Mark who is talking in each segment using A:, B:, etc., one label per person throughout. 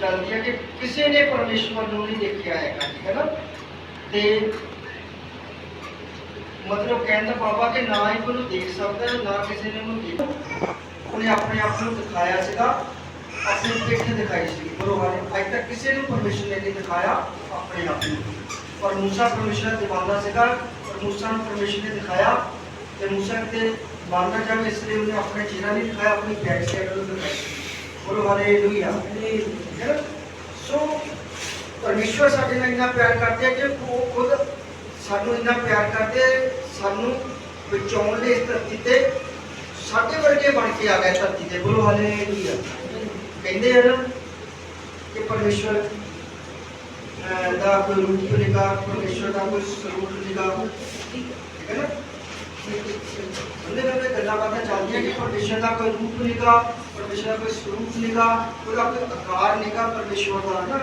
A: ਚੱਲਦੀ ਹੈ ਕਿ ਕਿਸੇ ਨੇ ਪਰਮੇਸ਼ਵਰ ਨੂੰ ਨਹੀਂ ਦੇਖਿਆ ਹੈਗਾ ਠੀਕ ਹੈ ਨਾ? ਤੇ ਮਤਲਬ ਕਹਿੰਦਾ ਬਾਬਾ ਕਿ ਨਾ ਹੀ ਉਹਨੂੰ ਦੇਖ ਸਕਦਾ ਹੈ, ਨਾ ਕਿਸੇ ਨੇ ਉਹਨੂੰ ਦੇਖ ਉਹਨੇ ਆਪਣੇ ਆਪ ਨੂੰ ਦਿਖਾਇਆ ਸੀਗਾ ਆਪਣੀ ਪਿੱਠ ਦਿਖਾਈ ਸੀ ਬਰੋਬਰ। ਹੈ ਅੱਜ ਤੱਕ ਕਿਸੇ ਨੂੰ ਪਰਮੇਸ਼ਰ ਨੇ ਨਹੀਂ ਦਿਖਾਇਆ ਆਪਣੇ ਆਪ ਨੂੰ। ਪਰ ਮੂਸਾ ਪਰਮੇਸ਼ਰ ਦਾ ਦੀਵਾਨਾ ਸੀਗਾ ਪਰ ਮੂਸਾ ਨੂੰ ਪਰਮੇਸ਼ਰ ਨੇ ਦਿਖਾਇਆ ਤੇ ਮੂਸਾ ਤੇ ਬਾਂਦਾ ਜਦ ਇਸ ਲਈ ਉਹਨੇ ਆਪਣੇ ਚਿਹਰਾ ਨਹੀਂ ਦਿਖਾਇਆ ਆਪਣੀ ਬੈਕ ਸਾਈਡ ਨੂੰ ਦਿਖਾਈ ਬੋਲੋ ਹਾਲੇਲੂਇਆ ਹੈ ਸੋ ਪਰਮੇਸ਼ਵਰ ਸਾਡੇ ਨਾਲ ਇੰਨਾ ਪਿਆਰ ਕਰਦੇ ਹੈ ਕਿ ਉਹ ਖੁਦ ਸਾਨੂੰ ਇੰਨਾ ਪਿਆਰ ਕਰਦੇ ਸਾਨੂੰ ਬਚਾਉਣ ਲਈ ਇਸ ਧਰਤੀ ਤੇ ਸਾਡੇ ਵਰਗੇ ਬਣ ਕੇ ਆ ਗਏ ਧਰਤੀ ਤੇ। ਬੋਲੋ ਹਾਲੇਲੂਇਆ ਕਹਿੰਦੇ ਹਨ ਕਿ ਪਰਮੇਸ਼ਵਰ ਦਾ ਕੋਈ ਰੂਪ ਨਹੀਂਗਾ ਪਰਮੇਸ਼ਵਰ ਦਾ ਕੋਈ ਸਰੂਪ ਨਹੀਂਗਾ ਠੀਕ ਹੈ ਨਾ? ਉਹਦੇ ਨਾਲ ਗੱਲਾਂ ਬਾਤਾਂ ਚੱਲਦੀਆਂ ਕਿ ਪਰਮੇਸ਼ਵਰ ਦਾ ਕੋਈ ਰੂਪ ਨਹੀਂਗਾ ਪਰਮੇਸ਼ਵਰ ਦਾ ਕੋਈ ਸਰੂਪ ਨਹੀਂਗਾ ਉਹਦਾ ਕੋਈ ਆਕਾਰ ਨਹੀਂਗਾ ਪਰਮੇਸ਼ਵਰ ਦਾ ਨਾ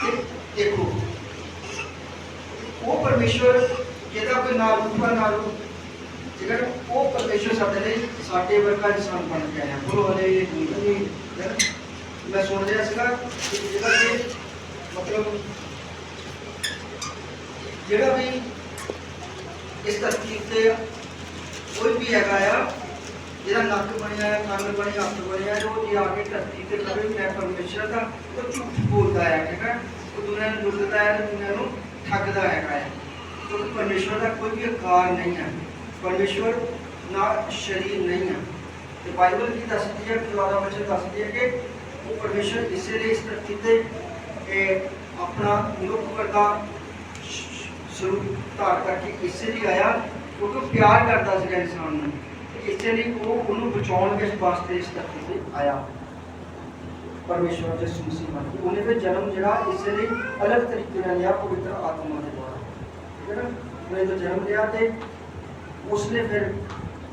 A: ਤੇ ਦੇਖੋ ਉਹ ਪਰਮੇਸ਼ਵਰ ਜਿਹਦਾ ਕੋਈ ਨਾ ਰੂਪ ਹੈ ਨਾ ਰੂਪ ਜੇਕਰ ਉਹ ਪਰਮੇਸ਼ਵਰ ਸਾਡੇ ਲਈ ਸਾਡੇ ਵਰਗਾ ਇਨਸਾਨ ਬਣ ਕੇ ਆਇਆ ਬੋਲੋ ਹਲੇ ਮੈਂ ਸੁਣ ਰਿਹਾ ਸੀਗਾ ਕਿ ਜਿਹੜਾ ਕਿ ਮਤਲਬ ਜਿਹੜਾ ਵੀ ਇਸ ਧਰਤੀ ਤੇ ਕੋਈ ਵੀ ਹੈਗਾ ਆ ਜਿਹੜਾ ਨੱਕ ਬਣਿਆ ਹੈ ਕੰਨ ਬਣਿਆ ਹੱਥ ਬਣਿਆ ਹੈ, ਉਹ ਜੇ ਆ ਕੇ ਧਰਤੀ ਤੇ ਕਵੇ ਮੈਂ ਪਰਮੇਸ਼ਰ ਦਾ ਉਹ ਝੂਠ ਬੋਲਦਾ ਹੈ ਠੀਕ ਹੈ? ਉਹ ਦੁਨੀਆ ਨੂੰ ਲੁੱਟਦਾ ਹੈ ਦੁਨੀਆ ਨੂੰ ਠੱਗਦਾ ਹੈਗਾ ਹੈ। ਕਿਉਂਕਿ ਪਰਮੇਸ਼ਰ ਦਾ ਕੋਈ ਵੀ ਆਕਾਰ ਨਹੀਂ ਹੈ। ਪਰਮੇਸ਼ਰ ਨਾ ਸ਼ਰੀਰ ਨਹੀਂ ਹੈ। ਤੇ ਬਾਈਬਲ ਕੀ ਦੱਸਦੀ ਹੈ? ਖੁਦਾ ਵਚਨ ਦੱਸਦੀ ਹੈ ਕਿ ਉਹ ਪਰਮੇਸ਼ਰ ਇਸੇ ਲਈ ਇਸ ਧਰਤੀ ਤੇ ਇਹ ਆਪਣਾ ਮਨੁੱਖ ਵਰਗਾ ਸਰੂਪ ਧਾਰ ਕਰਕੇ ਇਸੇ ਲਈ ਆਇਆ ਕਿਉਂਕਿ ਪਿਆਰ ਕਰਦਾ ਸੀਗਾ ਇਨਸਾਨ ਨੂੰ। ਇਸੇ ਲਈ ਉਹ ਉਹਨੂੰ ਬਚਾਉਣ ਦੇ ਵਾਸਤੇ ਇਸ ਧਰਤੀ ਤੇ ਆਇਆ। ਪਰਮੇਸ਼ਵਰ ਦੇ ਸੁਮਸੀ ਮੰਨ ਉਹਨੇ ਫਿਰ ਜਨਮ ਜਿਹੜਾ, ਇਸੇ ਲਈ ਅਲੱਗ ਤਰੀਕੇ ਨਾਲ ਲਿਆ, ਪਵਿੱਤਰ ਆਤਮਾ ਦੇ ਦੁਆਰਾ। ਠੀਕ ਉਹਨੇ ਜਨਮ ਲਿਆ ਤੇ ਉਸਨੇ ਫਿਰ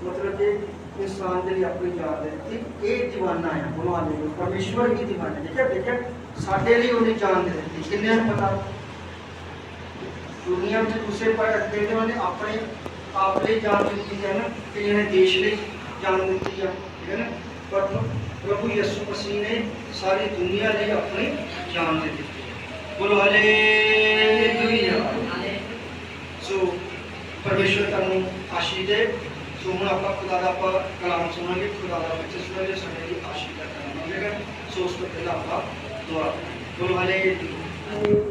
A: ਮਤਲਬ ਕਿ ਇਨਸਾਨ ਦੇ ਲਈ ਆਪਣੀ ਜਾਨ ਦੇ ਦਿੱਤੀ। ਇਹ دیਵਾਨਾ ਹੈ ਉਹਨਾਂ ਦੇ ਪਰਮੇਸ਼ਵਰ ਹੀ دیਵਾਨਾ ਠੀਕ ਹੈ ਸਾਡੇ ਲਈ ਉਹਨੇ ਜਾਨ ਦੇ ਦਿੱਤੀ। ਕਿੰਨੇ ਨੂੰ ਪਤਾ? ਦੁਨੀਆ ਵਿੱਚ ਦੂਸਰੇ ਪਰ ਅੱਗੇ ਉਹਨੇ ਆਪਣੇ ਆਪ ਲਈ ਜਾਨ ਦਿੱਤੀ ਹੈ ਨਾ, ਕਿ ਇਹਨੇ ਦੇਸ਼ ਲਈ ਜਾਨ ਦਿੱਤੀ ਆ, ਠੀਕ ਹੈ ਨਾ? ਪਰ ਪ੍ਰਭੂ ਯਿਸੂ ਮਸੀਹ ਨੇ ਸਾਰੀ ਦੁਨੀਆ ਲਈ ਆਪਣੀ ਜਾਨ ਦੇ ਦਿੱਤੀ ਬੋਲੋ ਹਾਲੇਲੂਇਆ ਸੋ ਪਰਮੇਸ਼ਵਰ ਤੁਹਾਨੂੰ ਆਸ਼ੀਸ਼ ਦੇ, ਸੋ ਹੁਣ ਆਪਾਂ ਖੁਦਾ ਦਾ ਆਪਾਂ ਕਲਾਮ ਸੁਣਾਂਗੇ, ਖੁਦਾ ਦਾ ਬੱਚੇ ਸੁਣਾਂਗੇ, ਸਾਡੇ ਲਈ ਆਸ਼ੀਸ਼ ਦਾ ਕਲਾਮ ਹੋਵੇਗਾ ਸੋ ਉਸ ਤੋਂ ਪਹਿਲਾਂ ਆਪਾਂ ਦੁਆ ਬੋਲੋ ਹਾਲੇਲੂਇਆ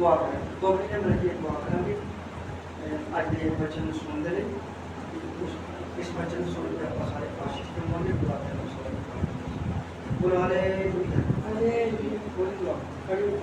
A: ਦੁਆ ਕਰਾਂ ਦੋ ਮਿੰਟ ਮਿਲ ਕੇ ਦੁਆ ਕਰਾਂਗੇ। ਅੱਜ ਦੇ ਬਚਨ ਨੂੰ ਸੁਣਦੇ ਨੇ ਇਸ ਬਚਨ ਨੂੰ ਸੁਣ ਕੇ ਆਪਾਂ ਸਾਰੇ ਆਸ਼ੀਸ਼ ਦੇਵਾਂਗੇ ਦੁਆ ਕਰਾਂਗੇ। ਬੋਲੋ ਹਾਲੇਲੂਇਆ ਹਾਲੇਲੂਇਆ ਬੋਲੋ ਦੁਆ ਕਰਿਓ